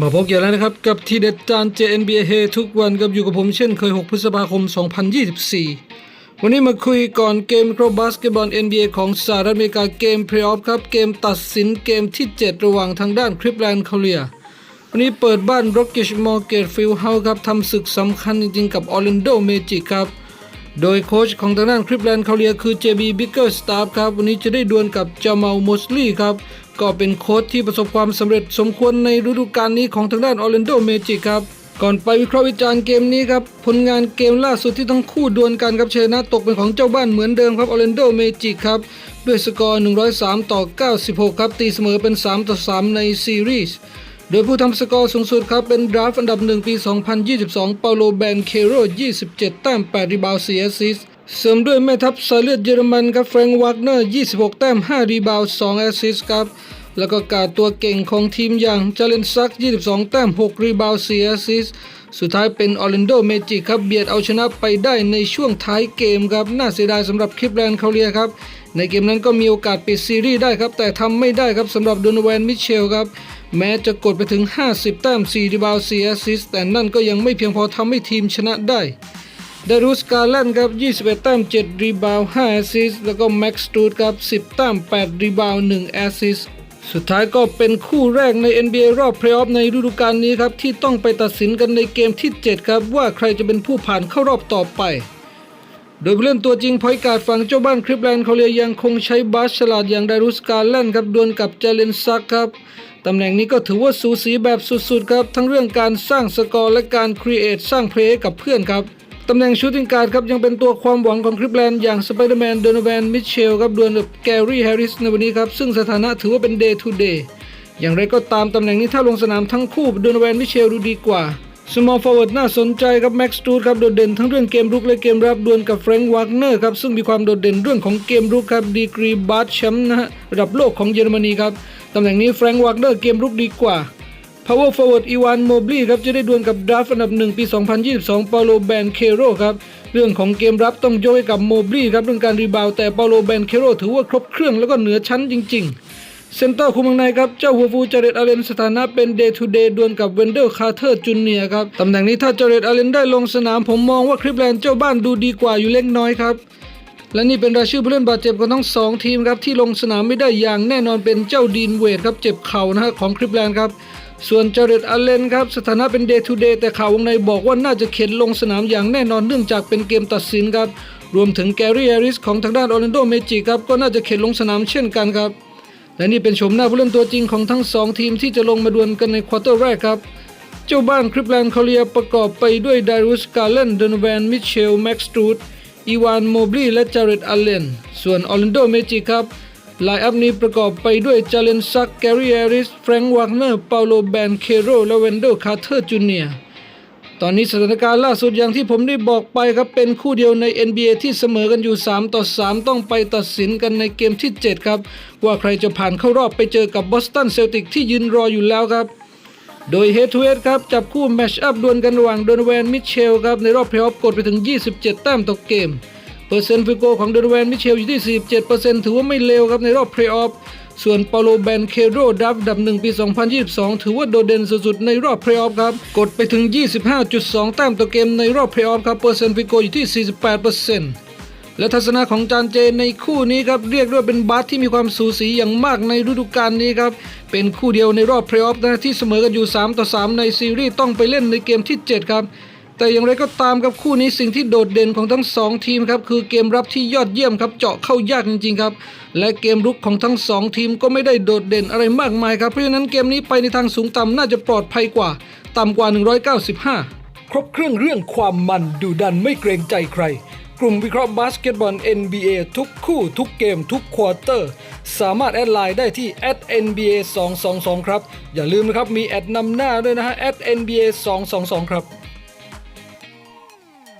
มาพบกันแล้วนะครับ กับทีเด็ดจาน JNBA เฮทุกวันกับอยู่กับผมเช่นเคย 6 พฤษภาคม 2024 วันนี้มาคุยก่อนเกมโครบาสเกตบอล NBA ของสหรัฐอเมริกาเกมเพลย์ออฟครับ เกมตัดสินเกมที่ 7 ระหว่างทางด้านคริปแลนด์คาเลียวันนี้เปิดบ้าน Rockets Mortgage Field House ครับทำศึกสำคัญจริง ๆ กับ Orlando Magic ครับ โดยโค้ชของทางด้านคริปแลนด์คาเลียคือ JB Bickerstaff ครับ วันนี้จะได้ดวลกับจามาลมอสลีครับ ก็เป็นโค้ชที่ประสบความสำเร็จสมควรในฤดูกาลนี้ของทางด้าน Orlando Magic ครับก่อนไปวิเคราะห์วิจารณ์เกมนี้ครับ ผลงานเกมล่าสุดที่ทั้งคู่ดวลกันครับชนะตกเป็นของเจ้าบ้านเหมือนเดิมครับ Orlando Magic ครับ ด้วยสกอร์ 103 ต่อ 96 ครับ ตีเสมอเป็น 3 ต่อ 3 ในซีรีส์โดยผู้ทำสกอร์สูงสุดครับ เป็นดราฟอันดับหนึ่งปี 2022 เปาโลแบนเคโร 27 แต้ม 8 รีบาวด์4แอสซิส เสริมด้วยแม่ทัพสายเลือดเยอรมันครับแฟรงค์วากเนอร์ 26 แต้ม 5 รีบาวด์2แอสซิสต์ครับ แล้วก็การตัวเก่งของทีมอย่างจาเลนซัก 22 แต้ม 6 รีบาวด์4แอสซิสต์สุดท้ายเป็นออร์แลนโดเมจิกครับเบียดเอาชนะไปได้ในช่วงท้ายเกมครับ น่าเสียดายสำหรับคลิปแลนด์เขาเลียครับ ในเกมนั้นก็มีโอกาสปิดซีรีส์ได้ครับ แต่ทำไม่ได้ครับสำหรับโดนแวนมิเชลครับ แม้จะกดไปถึง 50 แต้ม4รีบาวด์4แอสซิสต์แต่นั่นก็ยังไม่เพียงพอทำให้ทีมชนะได้ ดารุสกาแลนครับ21แต้ม7รีบาว5แอสซิสแล้วก็แม็กซ์ตูดครับ10แต้ม8รีบาว1แอสซิสสุดท้ายก็เป็นคู่แรกใน NBA รอบเพลย์ออฟในฤดูกาลนี้ครับที่ต้องไปตัดสินกันในเกมที่ 7 ครับ ว่าใครจะเป็นผู้ผ่านเข้ารอบต่อไป โดยผู้เล่นตัวจริงพอยการ์ดฝั่งเจ้าบ้านคลิปแลนด์เขาเลยยังคงใช้บาสฉลาดอย่างดารุสกาแลนครับดวลกับเจเลนซักครับตำแหน่งนี้ก็ถือว่าสูสีแบบสุดๆครับ ทั้งเรื่องการสร้างสกอร์และการครีเอทสร้างเพลย์กับเพื่อนครับ ตำแหน่งชูตติ้งการ์ดครับยังเป็นตัวความหวังของคลิปแลนด์อย่างสไปเดอร์แมนโดนแวนมิเชลครับดวลกับแกรี่แฮร์ริสในวันนี้ครับ ซึ่งสถานะถือว่าเป็นเดย์ทูเดย์อย่างไรก็ตามตำแหน่งนี้ถ้าลงสนามทั้งคู่โดนแวนมิเชลดูดีกว่าสมอลฟอร์เวิร์ดน่าสนใจครับแม็กซ์ตูดครับโดดเด่นทั้งเรื่องเกมรุกและเกมรับดวลกับแฟรงค์วากเนอร์ครับซึ่งมีความโดดเด่นเรื่องของเกมรุกครับดีกรีบาสแชมป์นะฮะระดับโลกของเยอรมนีครับตำแหน่งนี้แฟรงค์วากเนอร์เกมรุกดีกว่า Power Forward อีวานโมบลีครับจะได้ดวลกับดราฟอันดับหนึ่งปี 2022 เปาโลแบนเคโรครับเรื่องของเกมรับต้องยกให้กับโมบลีครับเรื่องการรีบาวแต่เปาโลแบนเคโรถือว่าครบเครื่องแล้วก็เหนือชั้นจริง ๆเซนเตอร์คุมเมืองในครับ เจ้าหัวฟูจาเรตอาเลนสถานะเป็นเดย์ทูเดย์ดวลกับเวนเดลคาร์เทอร์จูเนียครับ ตำแหน่งนี้ถ้าจาเรตอาเลนได้ลงสนาม ผมมองว่าคลิปแลนด์เจ้าบ้านดูดีกว่าอยู่เล็กน้อยครับ และนี่เป็นรายชื่อผู้เล่นบาดเจ็บของทั้งสองทีมครับ ที่ลงสนามไม่ได้อย่างแน่นอนเป็นเจ้าดีนเวดครับ เจ็บเข่านะฮะของคลิปแลนด์ครับ ส่วนจาเรตอาเลนครับสถานะเป็นเดย์ทูเดย์แต่ข่าววงในบอกว่าน่าจะเข็นลงสนามอย่างแน่นอนเนื่องจากเป็นเกมตัดสินครับ รวมถึงแกรี่แฮร์ริสของทางด้านออร์แลนโดเมจิครับก็น่าจะเข็นลงสนามเช่นกันครับและนี่เป็นชมหน้าผู้เล่นตัวจริงของทั้งสองทีมที่จะลงมาดวลกันในควอเตอร์แรกครับ เจ้าบ้านคริปแลนด์คาเลียประกอบไปด้วยดารุสกาเลนเดนแวนมิเชลแม็กซ์ตูดอีวานโมบลีและจาเรตอาเลนส่วนออร์แลนโดเมจิครับ ไลน์อัพนี้ประกอบไปด้วยจาเลนซักแกรี่แอริส แฟรงค์วากเนอร์ เปาโลแบนเคโรและเวนโดคาร์เทอร์จูเนียตอนนี้สถานการณ์ล่าสุดอย่างที่ผมได้บอกไปครับ เป็นคู่เดียวใน NBA ที่เสมอกันอยู่ 3 ต่อ 3 ต้องไปตัดสินกันในเกมที่ 7 ครับ ว่าใครจะผ่านเข้ารอบไปเจอกับบอสตันเซลติกที่ยืนรออยู่แล้วครับ โดยเฮดทูเฮดครับ จับคู่แมชอัพดวลกันระหว่างโดนแวนมิเชลครับ ในรอบเพลย์ออฟกดไปถึง 27 แต้มต่อเกม เปอร์เซ็นต์ฟิโกของโดนแวนมิเชลอยู่ที่ 47%ถือว่าไม่เลวครับในรอบเพลย์ออฟส่วนเปาโลแบนเคโรดับดับหนึ่งปี 2022 ถือว่าโดดเด่นสุดๆในรอบเพลย์ออฟครับ กดไปถึง 25.2 แต้มต่อเกมในรอบเพลย์ออฟครับ เปอร์เซ็นต์ฟิโกอยู่ที่ 48%และทัศนะของจานเจในคู่นี้ครับเรียกได้ว่าเป็นบาสที่มีความสูสีอย่างมากในฤดูกาลนี้ครับ เป็นคู่เดียวในรอบเพลย์ออฟนะที่เสมอกันอยู่ 3 ต่อ 3 ในซีรีส์ต้องไปเล่นในเกมที่ 7 ครับ แต่อย่างไรก็ตามครับคู่นี้สิ่งที่โดดเด่นของทั้งสองทีมครับคือเกมรับที่ยอดเยี่ยมครับเจาะเข้ายากจริงๆครับและเกมรุกของทั้งสองทีมก็ไม่ได้โดดเด่นอะไรมากมายครับเพราะฉะนั้นเกมนี้ไปในทางสูงต่ำน่าจะปลอดภัยกว่า ต่ำกว่า 195 ครบเครื่องเรื่องความมันดูดันไม่เกรงใจใคร กลุ่มวิเคราะห์บาสเกตบอล NBA ทุกคู่ทุกเกมทุกควอเตอร์ สามารถแอดไลน์ได้ที่ @nba 2 2 2ครับ อย่าลืมนะครับมีแอดนำหน้าด้วยนะฮะ @nba 2 2 2ครับ